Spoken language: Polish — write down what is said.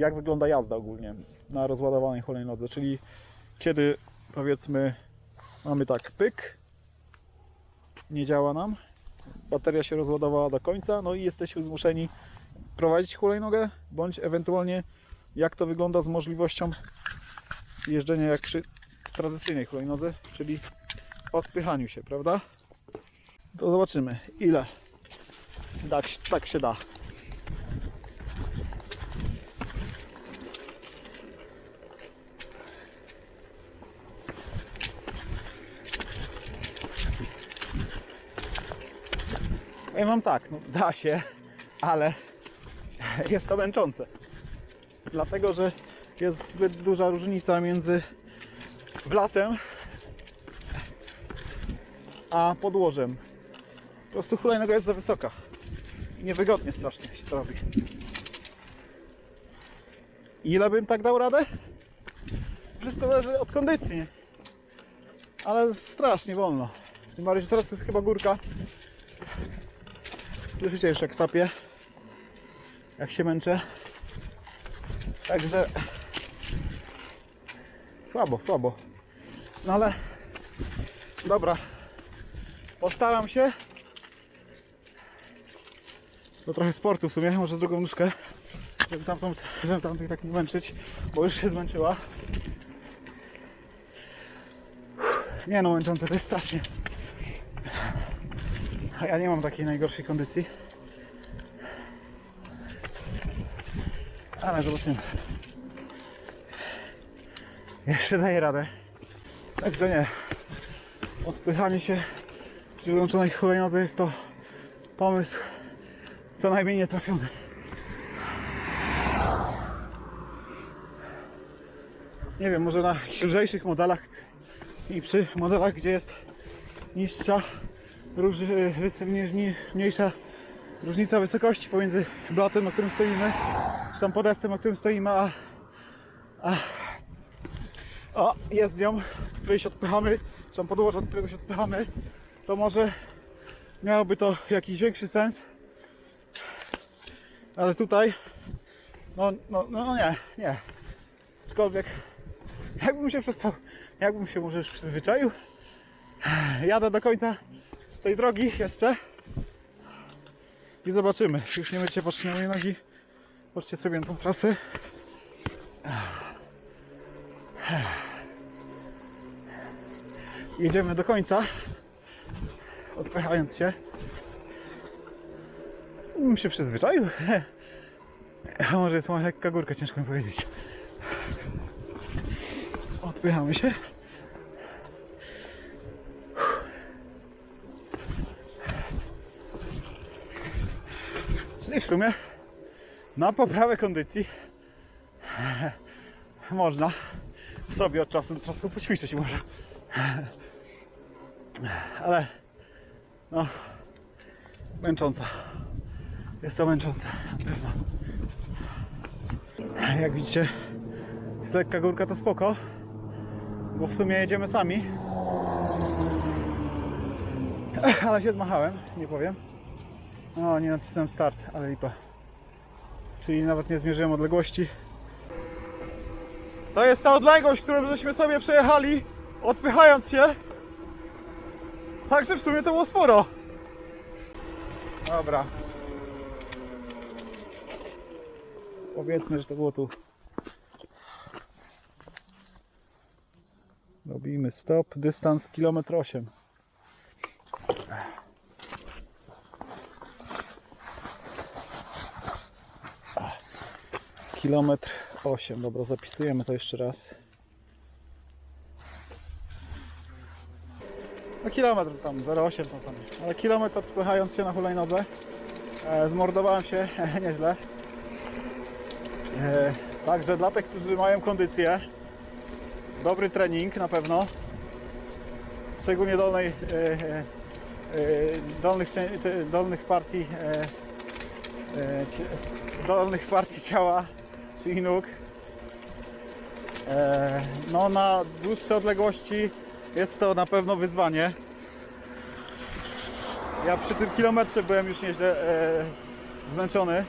jak wygląda jazda ogólnie na rozładowanej hulajnodze, czyli kiedy powiedzmy mamy tak pyk, nie działa nam, bateria się rozładowała do końca, no i jesteśmy zmuszeni prowadzić hulajnogę, bądź ewentualnie jak to wygląda z możliwością jeżdżenia jak przy tradycyjnej hulajnodze, czyli odpychaniu się, prawda? To zobaczymy ile tak, tak się da. Ja mam tak, no da się, ale jest to męczące. Dlatego, że jest zbyt duża różnica między blatem a podłożem. Po prostu hulajnoga jest za wysoka. I niewygodnie strasznie się to robi. Ile bym tak dał radę? Wszystko zależy od kondycji. Ale strasznie wolno. Tym bardziej, że teraz jest chyba górka. Słyszycie już jak sapie. Jak się męczę. Także słabo, słabo. No ale dobra. Postaram się. To trochę sportu w sumie, może drugą nóżkę. Żeby tamtą, żeby tamtą tak nie męczyć, bo już się zmęczyła. Nie no, męczące to jest strasznie. A ja nie mam takiej najgorszej kondycji. Ale zobaczymy. Jeszcze daję radę. Także nie. Odpychanie się przy wyłączonej hulajnodze jest to pomysł co najmniej nietrafiony. Nie wiem, może na lżejszych modelach i przy modelach, gdzie jest niższa, mniejsza różnica wysokości pomiędzy blatem, na którym stoimy, czy tam podestem, na którym stoimy, a, a, a jest nią, od której się odpychamy, czy tam podłoże, od którego się odpychamy, to może miałoby to jakiś większy sens. Ale tutaj, no, no, no nie, nie. Aczkolwiek, jakbym się przestał, jakbym się może już przyzwyczaił, jadę do końca tej drogi jeszcze i zobaczymy. Już nie będziecie patrzeć na moje nogi. Patrzcie sobie na tą trasę. Jedziemy do końca, odpychając się. Bym się przyzwyczaił. A może jest mała lekka górka, ciężko mi powiedzieć. Odpychamy się. Czyli w sumie na poprawę kondycji można sobie od czasu do czasu poćwiczyć może. Ale no męcząca. Jest to męczące, na pewno. Jak widzicie, jest lekka górka to spoko, bo w sumie jedziemy sami. Ale się zmachałem, nie powiem. O, nie nacisnąłem start, ale lipa. Czyli nawet nie zmierzyłem odległości. To jest ta odległość, którą żeśmy sobie przejechali, odpychając się. Także w sumie to było sporo. Dobra. Powiedzmy, że to było tu. Robimy stop, dystans kilometr 8. Kilometr 8. Dobra, zapisujemy to jeszcze raz. No kilometr tam, 0,8 to tam. Ale kilometr odpychając się na hulajnodze. E, zmordowałem się nieźle. E, także dla tych, którzy mają kondycję, dobry trening na pewno. Szczególnie dolnej, e, e, e, dolnych, dolnych partii e, e, dolnych partii ciała, czyli nóg. E, no na dłuższe odległości jest to na pewno wyzwanie. Ja przy tym kilometrze byłem już nieźle e, zmęczony.